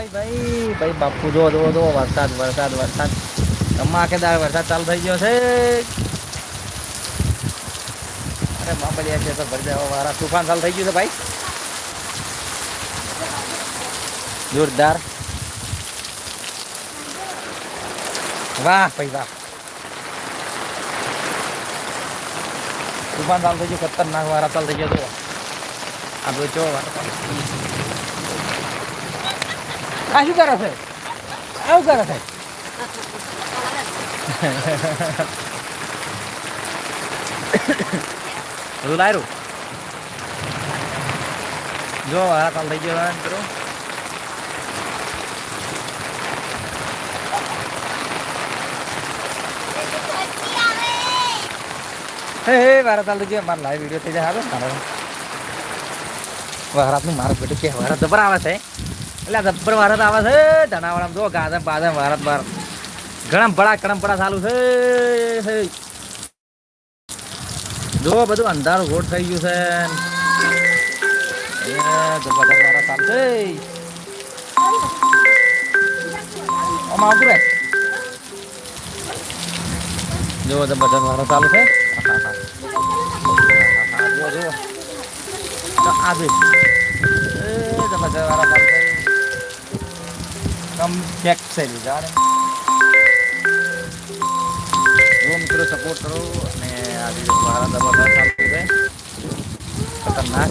ભાઈ ભાઈ ભાઈ, બાપુ જો જો જો વરસાદ વરસાદ વરસાદ. ધમાકેદાર વરસાદ ચાલુ થઈ ગયો છે. અરે, બાપડિયા, છે તો ભરી જાય વારા તુફાન ચાલુ થઈ ગયું છે, ભાઈ. જોરદાર. વાહ, ભાઈ, વાહ. તુફાન ચાલુ થઈ ગયું, ખતરનાક વારા ચાલુ થઈ ગયો જો આ બધું ચો આ શું કરો છે? આવું કરો છે? બધું લાયરું? જો મારા ચાલુ થઈ ગયો કરો. હે ચાલુ થઈ ગયો. મારો લાઈવ વીડિયો થઈ જાય, હાલો. મારા વરાતનું મારું બેટું કે વરાત જબર છે. એટલે જબ્બર ભારત આવે છે. ધનાવાળા જો ગાધમ બાધમ ભારત બાર ઘણા પડા કડમ પડા ચાલુ છે જો બધું અંધારું ગોટ થઈ ગયું છે. જબરદસ્ત વરાત ચાલુ છે. જો ચાલુ છે. આહા. આહા, જુઓ જુઓ આ ચાલુ છે. એકદમ ચેક છે લીધા જો મિત્રો સપોર્ટ કરો અને આ વીડિયો મારા દબાણ ખતરનાક.